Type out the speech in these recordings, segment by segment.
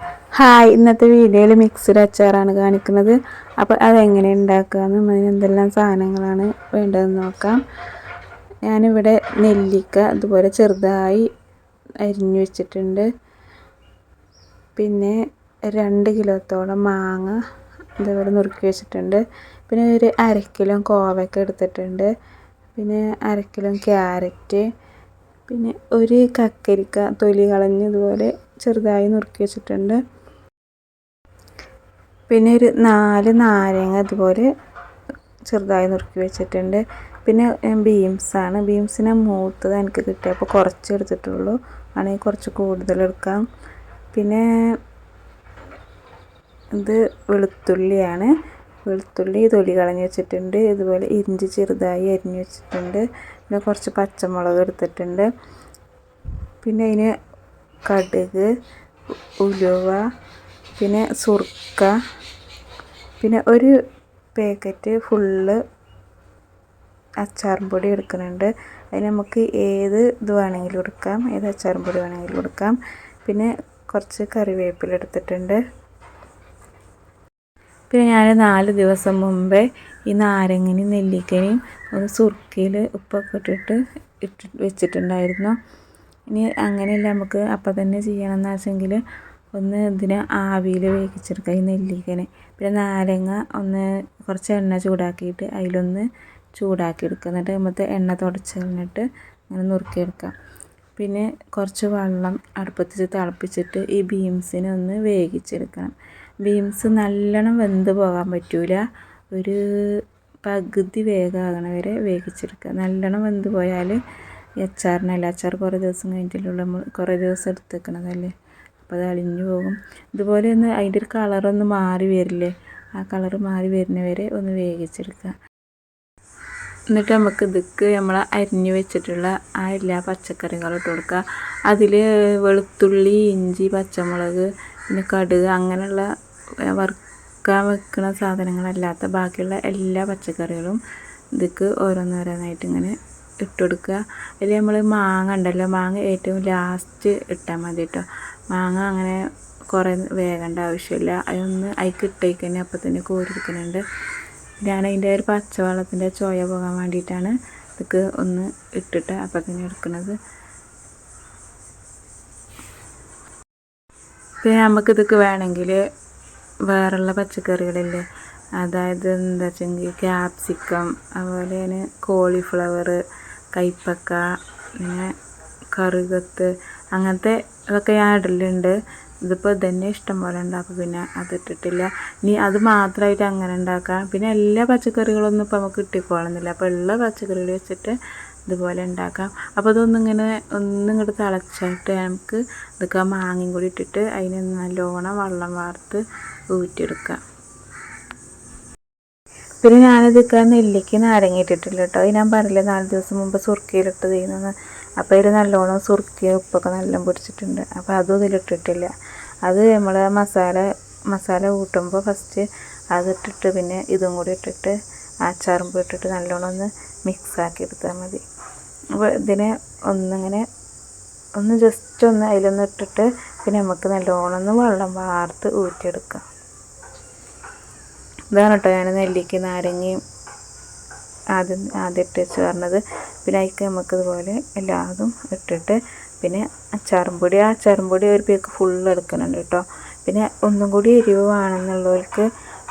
Hi ഇന്നത്തെ വീഡിയോയിൽ mixed അച്ചാറാണ് കാണിക്കുന്നത്. അപ്പോൾ അതെങ്ങനെ ഉണ്ടാക്കാമെന്നും അതിന് എന്തെല്ലാം സാധനങ്ങളാണ് വേണ്ടതെന്ന് നോക്കാം. ഞാനിവിടെ നെല്ലിക്ക അതുപോലെ ചെറുതായി അരിഞ്ഞു വെച്ചിട്ടുണ്ട്. പിന്നെ രണ്ട് കിലോത്തോളം മാങ്ങ അതേപോലെ നുറുക്കി വെച്ചിട്ടുണ്ട്. പിന്നെ ഒരു അരക്കിലോ കോവയ്ക്ക എടുത്തിട്ടുണ്ട്. പിന്നെ അരക്കിലോ കിലോ ക്യാരറ്റ് പിന്നെ ഒരു കക്കരിക്ക തൊലി കളഞ്ഞ് ഇതുപോലെ ചെറുതായി നുറുക്കി വെച്ചിട്ടുണ്ട്. പിന്നെ ഒരു നാല് നാരങ്ങ ഇതുപോലെ ചെറുതായി നുറുക്കി വെച്ചിട്ടുണ്ട്. പിന്നെ ബീൻസാണ് ബീൻസിനെ മൂത്തത് എനിക്ക് കിട്ടിയ അപ്പോൾ കുറച്ച് എടുത്തിട്ടുള്ളൂ. ആണെങ്കിൽ കുറച്ച് കൂടുതൽ എടുക്കാം. പിന്നെ ഇത് വെളുത്തുള്ളിയാണ്. വെളുത്തുള്ളി തൊലി കളഞ്ഞ് വെച്ചിട്ടുണ്ട്. ഇതുപോലെ ഇഞ്ചി ചെറുതായി അരിഞ്ഞ് വെച്ചിട്ടുണ്ട്. പിന്നെ കുറച്ച് പച്ചമുളക് എടുത്തിട്ടുണ്ട്. പിന്നെ അതിന് കടുക് ഉലുവ പിന്നെ സുർക്ക പിന്നെ ഒരു പാക്കറ്റ് ഫുള്ള് അച്ചാറും പൊടി എടുക്കുന്നുണ്ട്. അതിന് നമുക്ക് ഏത് ഇത് വേണമെങ്കിലും എടുക്കാം. ഏത് അച്ചാറും പൊടി വേണമെങ്കിലും എടുക്കാം. പിന്നെ കുറച്ച് കറിവേപ്പില എടുത്തിട്ടുണ്ട്. പിന്നെ ഞാൻ നാല് ദിവസം മുമ്പേ ഈ നാരങ്ങനെയും നെല്ലിക്കയും ഒന്ന് സുർക്കയിൽ ഉപ്പൊക്കെ ഇട്ടിട്ട് ഇട്ട് വെച്ചിട്ടുണ്ടായിരുന്നു. ഇനി അങ്ങനെയല്ല നമുക്ക് അപ്പം തന്നെ ചെയ്യണമെന്ന് വെച്ചെങ്കിൽ ഒന്ന് ഇതിനെ ആവിയിൽ വേവിച്ചെടുക്കുക ഈ നെല്ലിക്കനെ. പിന്നെ നാരങ്ങ ഒന്ന് കുറച്ച് എണ്ണ ചൂടാക്കിയിട്ട് അതിലൊന്ന് ചൂടാക്കി എടുക്കുക എന്നിട്ട് നമുക്ക് എണ്ണ തുടച്ച് കളഞ്ഞിട്ട് അങ്ങനെ നുറുക്കിയെടുക്കാം. പിന്നെ കുറച്ച് വെള്ളം അടുപ്പത്ത് തിളപ്പിച്ചിട്ട് ഈ ബീൻസിനെ ഒന്ന് വേവിച്ചെടുക്കണം. ബീൻസ് നല്ലോണം വെന്ത് പോകാൻ പറ്റൂല. ഒരു പകുതി വേഗമാകണ വരെ വേവിച്ചെടുക്കുക. നല്ലോണം വെന്ത് പോയാൽ അച്ചാറിനല്ല? അച്ചാർ കുറേ ദിവസം കഴിഞ്ഞിട്ടുള്ള നമ്മൾ കുറേ ദിവസം എടുത്ത് വെക്കണതല്ലേ അപ്പോൾ അത് അളിഞ്ഞു പോകും. ഇതുപോലെ ഒന്ന് അതിന്റെ ഒരു കളറൊന്ന് മാറി വരില്ലേ? ആ കളർ മാറി വരുന്നവരെ ഒന്ന് വേവിച്ചെടുക്കുക. എന്നിട്ട് നമുക്ക് ഇതൊക്കെ നമ്മൾ അരിഞ്ഞു വെച്ചിട്ടുള്ള ആ എല്ലാ പച്ചക്കറികളും ഇട്ട് കൊടുക്കുക. അതിൽ വെളുത്തുള്ളി ഇഞ്ചി പച്ചമുളക് പിന്നെ കടുക് അങ്ങനെയുള്ള വറുക്കാൻ വെക്കുന്ന സാധനങ്ങളല്ലാത്ത ബാക്കിയുള്ള എല്ലാ പച്ചക്കറികളും ഇതൊക്കെ ഓരോന്നോരോന്നായിട്ട് ഇങ്ങനെ ഇട്ട് കൊടുക്കുക അതിൽ നമ്മൾ മാങ്ങ ഉണ്ടല്ലോ മാങ്ങ ഏറ്റവും ലാസ്റ്റ് ഇട്ടാൽ മതി കേട്ടോ മാങ്ങ അങ്ങനെ കുറേ വേകേണ്ട ആവശ്യമില്ല അതൊന്ന് അതിക്ക് ഇട്ടേക്ക് തന്നെ അപ്പം തന്നെ കോരിക്കുന്നുണ്ട് ഞാൻ അതിന്റെ ഒരു പച്ചവെള്ളത്തിന്റെ ചോയ പോകാൻ വേണ്ടിയിട്ടാണ് ഇതൊക്കെ ഒന്ന് ഇട്ടിട്ട് അപ്പം തന്നെ എടുക്കുന്നത് പിന്നെ നമുക്കിതൊക്കെ വേണമെങ്കിൽ വേറെയുള്ള പച്ചക്കറികളില്ലേ? അതായത് എന്താ വെച്ചെങ്കിൽ ക്യാപ്സിക്കം അതുപോലെ തന്നെ കോളിഫ്ലവർ കൈപ്പക്ക പിന്നെ കറുകത്ത് അങ്ങനത്തെ അതൊക്കെ ഞാൻ ഇടലുണ്ട്. ഇതിപ്പോൾ ഇതന്നെ ഇഷ്ടം പോലെ ഉണ്ടാക്കും. പിന്നെ അതിട്ടിട്ടില്ല. ഇനി അത് മാത്രമായിട്ട് അങ്ങനെ ഉണ്ടാക്കാം. പിന്നെ എല്ലാ പച്ചക്കറികളൊന്നും ഇപ്പോൾ നമുക്ക് കിട്ടിക്കോളുന്നില്ല അപ്പോൾ ഉള്ള പച്ചക്കറികൾ വെച്ചിട്ട് ഇതുപോലെ ഉണ്ടാക്കാം. അപ്പോൾ അതൊന്നിങ്ങനെ ഒന്നിങ്ങോട്ട് തിളച്ചിട്ട് നമുക്ക് ഇതൊക്കെ മാങ്ങയും കൂടി ഇട്ടിട്ട് അതിന് നല്ലോണം വെള്ളം വാർത്ത് ഊറ്റിയെടുക്കാം പിന്നെ ഞാനിതൊക്കെ നെല്ലിക്ക് നാരങ്ങ ഇട്ടിട്ടില്ല കേട്ടോ ഞാൻ പറഞ്ഞില്ല നാല് ദിവസം മുമ്പ് സുർക്കയിലിട്ട് ചെയ്യുന്നത് അപ്പോൾ ഇതിൽ നല്ലോണം സുർക്കിയ ഉപ്പൊക്കെ നല്ല പൊടിച്ചിട്ടുണ്ട്. അപ്പോൾ അതും ഇതിലിട്ടിട്ടില്ല. അത് നമ്മൾ മസാല മസാല കൂട്ടുമ്പോൾ ഫസ്റ്റ് അതിട്ടിട്ട് പിന്നെ ഇതും കൂടി ഇട്ടിട്ട് അച്ചാറും ഇട്ടിട്ട് നല്ലോണം ഒന്ന് മിക്സാക്കി എടുത്താൽ മതി. അപ്പോൾ ഇതിനെ ഒന്നിങ്ങനെ ഒന്ന് ജസ്റ്റ് ഒന്ന് അതിലൊന്ന് ഇട്ടിട്ട് പിന്നെ നമുക്ക് നല്ലോണം ഒന്ന് വെള്ളം വാർത്ത് ഊറ്റിയെടുക്കാം. ഇതാണ് കേട്ടോ ഞാൻ നെല്ലിക്ക നാരങ്ങയും ആദ്യം ആദ്യം ഇട്ട് വെച്ച് പറഞ്ഞത് പിന്നെ അതിക്ക് നമുക്ക് ഇതുപോലെ എല്ലാതും ഇട്ടിട്ട് പിന്നെ അച്ചാറും പൊടി. ആ അച്ചാറും പൊടി ഒരു പേക്ക് ഫുൾ എടുക്കുന്നുണ്ട് കേട്ടോ. പിന്നെ ഒന്നും കൂടി എരിവ് വേണമെന്നുള്ളവർക്ക്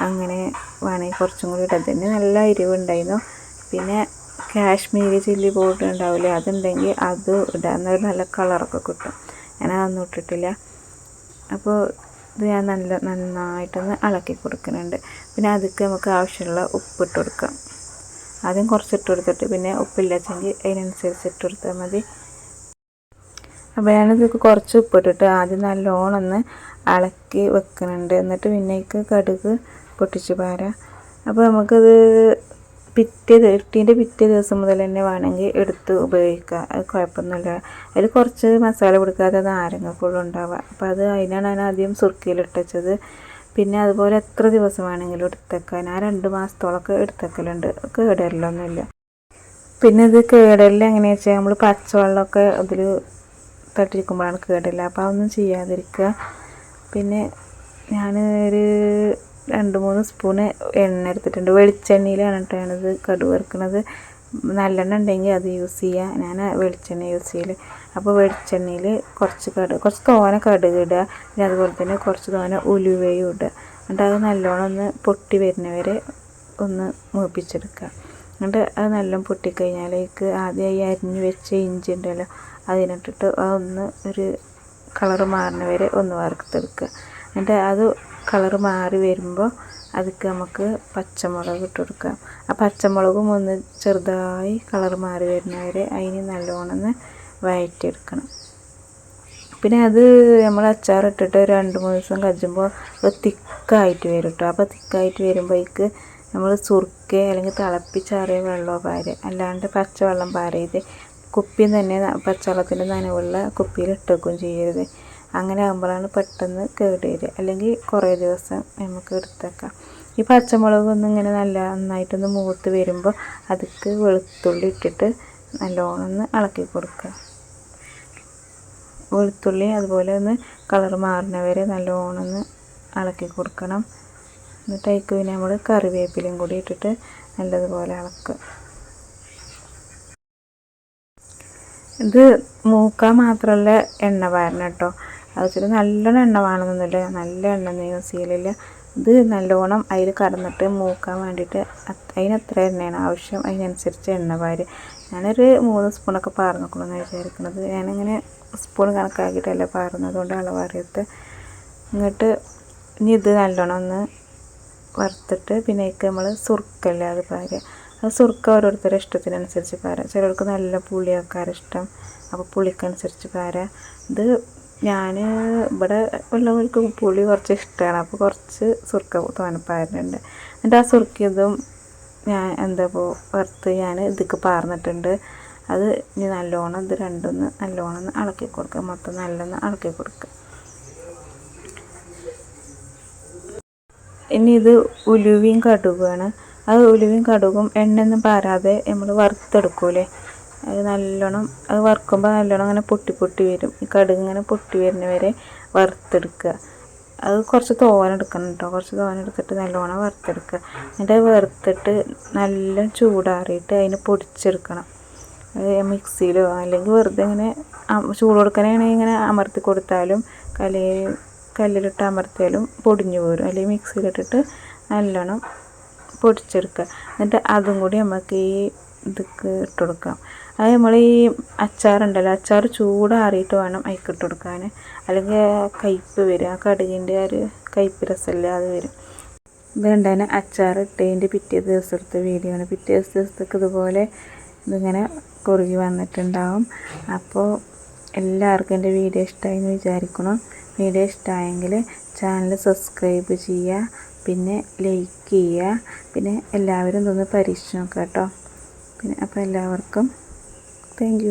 അങ്ങനെ വേണമെങ്കിൽ കുറച്ചും കൂടി ഇടാം തന്നെ നല്ല എരിവ് ഉണ്ടായിരുന്നു. പിന്നെ കാശ്മീരി ചില്ലി പൗഡർ ഉണ്ടാവില്ലേ അതുണ്ടെങ്കിൽ അത് ഇടാൻ നല്ല കളറൊക്കെ കിട്ടും. ഞാൻ അതൊന്നും ഇട്ടിട്ടില്ല. അപ്പോൾ ഇത് ഞാൻ നല്ല നന്നായിട്ടൊന്ന് ഇളക്കി കൊടുക്കുന്നുണ്ട്. പിന്നെ അതിക്ക് നമുക്ക് ആവശ്യമുള്ള ഉപ്പിട്ട് കൊടുക്കാം. ആദ്യം കുറച്ച് ഇട്ട് കൊടുത്തിട്ട് പിന്നെ ഉപ്പില്ലാച്ചെങ്കിൽ അതിനനുസരിച്ച് ഇട്ട് കൊടുത്താൽ മതി. അപ്പോൾ ഞാനിതൊക്കെ കുറച്ച് ഉപ്പിട്ടിട്ട് ആദ്യം നല്ലോണം ഒന്ന് ഇളക്കി വെക്കുന്നുണ്ട്. എന്നിട്ട് പിന്നേക്ക് കടുക് പൊട്ടിച്ച് പാരാം. അപ്പോൾ നമുക്കത് പിറ്റേ ഇട്ടീന്റെ പിറ്റേ ദിവസം മുതൽ തന്നെ വേണമെങ്കിൽ എടുത്ത് ഉപയോഗിക്കുക. അത് കുഴപ്പമൊന്നുമില്ല. അതിൽ കുറച്ച് മസാല കൊടുക്കാതെ നാരങ്ങക്കുള്ളും ഉണ്ടാവുക. അപ്പോൾ അത് അതിനാണ് ഞാൻ ആദ്യം സുർക്കിയിലിട്ടത് പിന്നെ അതുപോലെ എത്ര ദിവസം വേണമെങ്കിലും എടുത്തേക്കാൻ ആ രണ്ട് മാസത്തോളമൊക്കെ എടുത്തേക്കലുണ്ട് കേടരലൊന്നുമില്ല. പിന്നെ ഇത് കേടല്ല എങ്ങനെയാ വെച്ചാൽ നമ്മൾ പച്ചവെള്ളമൊക്കെ അതിൽ തട്ടിരിക്കുമ്പോഴാണ് കേടില്ല അപ്പോൾ അതൊന്നും ചെയ്യാതിരിക്കുക. പിന്നെ ഞാൻ ഒരു രണ്ട് മൂന്ന് സ്പൂൺ എണ്ണ എടുത്തിട്ടുണ്ട്. വെളിച്ചെണ്ണയിലാണ് കേട്ടോ ഞാനത് കടുക് വറുക്കണത്. നല്ലെണ്ണ ഉണ്ടെങ്കിൽ അത് യൂസ് ചെയ്യുക ഞാൻ വെളിച്ചെണ്ണ യൂസ് ചെയ്യൽ അപ്പോൾ വെളിച്ചെണ്ണയിൽ കുറച്ച് കടുക് കുറച്ച് തോന കടുക് ഇടുക പിന്നെ അതുപോലെ തന്നെ കുറച്ച് തോന ഉലുവയും ഇടുക എന്നിട്ട് അത് നല്ലോണം ഒന്ന് പൊട്ടി വരുന്നവരെ ഒന്ന് മൂപ്പിച്ചെടുക്കുക എന്നിട്ട് അത് നല്ലോണം പൊട്ടിക്കഴിഞ്ഞാലേക്ക് ആദ്യമായി അരിഞ്ഞ് വെച്ച ഇഞ്ചി ഉണ്ടല്ലോ അതിനിട്ടിട്ട് അതൊന്ന് ഒരു കളറ് മാറുന്നവരെ ഒന്ന് വറുത്തെടുക്കുക എന്നിട്ട് അത് കളറ് മാറി വരുമ്പോൾ അതിക്ക് നമുക്ക് പച്ചമുളക് ഇട്ട് കൊടുക്കാം. ആ പച്ചമുളകും ഒന്ന് ചെറുതായി കളർ മാറി വരുന്നവരെ അതിന് നല്ലോണം ഒന്ന് വഴറ്റിയെടുക്കണം പിന്നെ അത് നമ്മൾ അച്ചാറിട്ടിട്ട് രണ്ട് മൂന്ന് ദിവസം കഴിയുമ്പോൾ അത് തിക്കായിട്ട് വരും കേട്ടോ അപ്പോൾ തിക്കായിട്ട് വരുമ്പോഴേക്ക് നമ്മൾ സുർക്ക അല്ലെങ്കിൽ തിളപ്പിച്ചാറിയ വെള്ളമോ പാര. അല്ലാണ്ട് പച്ചവെള്ളം പാരരുത്. കുപ്പിയും തന്നെ പച്ചവെള്ളത്തിന്റെ നനവുള്ള കുപ്പിയിൽ ഇട്ടേക്കും ചെയ്യരുത്. അങ്ങനെ ആകുമ്പോഴാണ് പെട്ടെന്ന് കേട് വരിക അല്ലെങ്കിൽ കുറേ ദിവസം നമുക്ക് എടുത്തേക്കാം. ഈ പച്ചമുളക് ഒന്ന് ഇങ്ങനെ നല്ല നന്നായിട്ടൊന്ന് മൂത്ത് വരുമ്പോൾ അതിക്ക് വെളുത്തുള്ളി ഇട്ടിട്ട് നല്ലോണം ഒന്ന് ഇളക്കി കൊടുക്കുക. വെളുത്തുള്ളി അതുപോലെ ഒന്ന് കളർ മാറുന്ന വരെ നല്ലോണം ഒന്ന് ഇളക്കി കൊടുക്കണം. എന്നിട്ട് അതിക്ക് പിന്നെ നമ്മൾ കറിവേപ്പിലയും കൂടി ഇട്ടിട്ട് നല്ലതുപോലെ ഇളക്കുക. ഇത് മൂക്കാൻ മാത്രമല്ല എണ്ണ പാരണം കേട്ടോ. അത് വെച്ചിട്ട് നല്ലോണം എണ്ണ വേണമെന്നൊന്നുമില്ല നല്ല എണ്ണ യൂസ് ചെയ്യലില്ല ഇത് നല്ലോണം അതിൽ കടന്നിട്ട് മൂക്കാൻ വേണ്ടിയിട്ട് അതിന് എത്ര എണ്ണയാണ് ആവശ്യം. അതിനനുസരിച്ച് എണ്ണ പാര് ഞാനൊരു മൂന്ന് സ്പൂണൊക്കെ പാർന്നിക്കണമെന്ന് വിചാരിക്കുന്നത് ഞാനിങ്ങനെ സ്പൂൺ കണക്കാക്കിയിട്ടല്ല പാറുന്നത് കൊണ്ട് അളവറിയത്ത് എന്നിട്ട് ഇനി ഇത് നല്ലോണം ഒന്ന് വറുത്തിട്ട് പിന്നെ അതിലേക്ക് നമ്മൾ സുർക്കല്ലേ അത് പാരുക അത് സുർക്ക ഓരോരുത്തരുടെ ഇഷ്ടത്തിനനുസരിച്ച് പാരാം. ചിലർക്ക് നല്ല പുളിയാക്കാറിഷ്ടം അപ്പോൾ പുളിക്കനുസരിച്ച് പാരാം. ഇത് ഞാൻ ഇവിടെ ഉള്ളവർക്ക് പുളി കുറച്ച് ഇഷ്ടമാണ് അപ്പോൾ കുറച്ച് സുർക്ക തോനപ്പാരുന്നുണ്ട് എന്നിട്ട് ആ സുർക്കിയതും ഞാൻ എന്താ ഇപ്പോൾ വറുത്ത് ഞാൻ ഇതിക്ക് പാർന്നിട്ടുണ്ട്. അത് ഇനി നല്ലോണം ഇത് രണ്ടൊന്ന് നല്ലോണം ഇളക്കി കൊടുക്കുക മൊത്തം നല്ലൊന്ന് ഇളക്കി കൊടുക്കുക ഇനി ഇത് ഉലുവയും കടുകുമാണ് അത് ഉലുവയും കടുകും എണ്ണയൊന്നും പാരാതെ നമ്മൾ വറുത്തെടുക്കൂലേ? അത് നല്ലോണം അത് വറുക്കുമ്പോൾ നല്ലോണം അങ്ങനെ പൊട്ടി പൊട്ടി വരും. ഈ കടുക് ഇങ്ങനെ പൊട്ടി വരുന്ന വരെ വറുത്തെടുക്കുക. അത് കുറച്ച് തോരൻ എടുക്കണം കേട്ടോ കുറച്ച് തോരൻ എടുത്തിട്ട് നല്ലോണം വറുത്തെടുക്കുക. എന്നിട്ട് അത് വറുത്തിട്ട് നല്ല ചൂടാറിയിട്ട് അതിന് പൊടിച്ചെടുക്കണം. മിക്സിയിലോ അല്ലെങ്കിൽ വെറുതെ ഇങ്ങനെ ചൂട് കൊടുക്കാനാണെങ്കിൽ ഇങ്ങനെ അമർത്തി കൊടുത്താലും കല്ലേ കല്ലിലിട്ട് അമർത്തിയാലും പൊടിഞ്ഞു പോരും. അല്ലെങ്കിൽ മിക്സിയിലിട്ടിട്ട് നല്ലോണം പൊടിച്ചെടുക്കുക. എന്നിട്ട് അതും കൂടി നമുക്ക് ഈ ഇതൊക്കെ ഇട്ട് കൊടുക്കാം. അത് നമ്മൾ ഈ അച്ചാറുണ്ടല്ലോ അച്ചാർ ചൂടാറിയിട്ട് വേണം അതിക്ക് ഇട്ട് കൊടുക്കാൻ അല്ലെങ്കിൽ കയ്പ്പ് വരും ആ കടുകിന്റെ ആ ഒരു കയ്പ്പ് രസമില്ല അത് വരും. ഇതുകൊണ്ട് തന്നെ അച്ചാർ ഇട്ടതിന്റെ പിറ്റേ ദിവസത്തെ വീഡിയോ ആണ്. പിറ്റേ ദിവസത്തേക്ക് ഇതുപോലെ ഇതിങ്ങനെ കുറുകി വന്നിട്ടുണ്ടാവും. അപ്പോൾ എല്ലാവർക്കും എന്റെ വീഡിയോ ഇഷ്ടമായി എന്ന് വിചാരിക്കണം വീഡിയോ ഇഷ്ടമായെങ്കിൽ ചാനൽ സബ്സ്ക്രൈബ് ചെയ്യുക പിന്നെ ലൈക്ക് ചെയ്യുക പിന്നെ എല്ലാവരും ഇതൊന്ന് പരീക്ഷിച്ച് നോക്കാം കേട്ടോ. പിന്നെ അപ്പോൾ എല്ലാവർക്കും താങ്ക്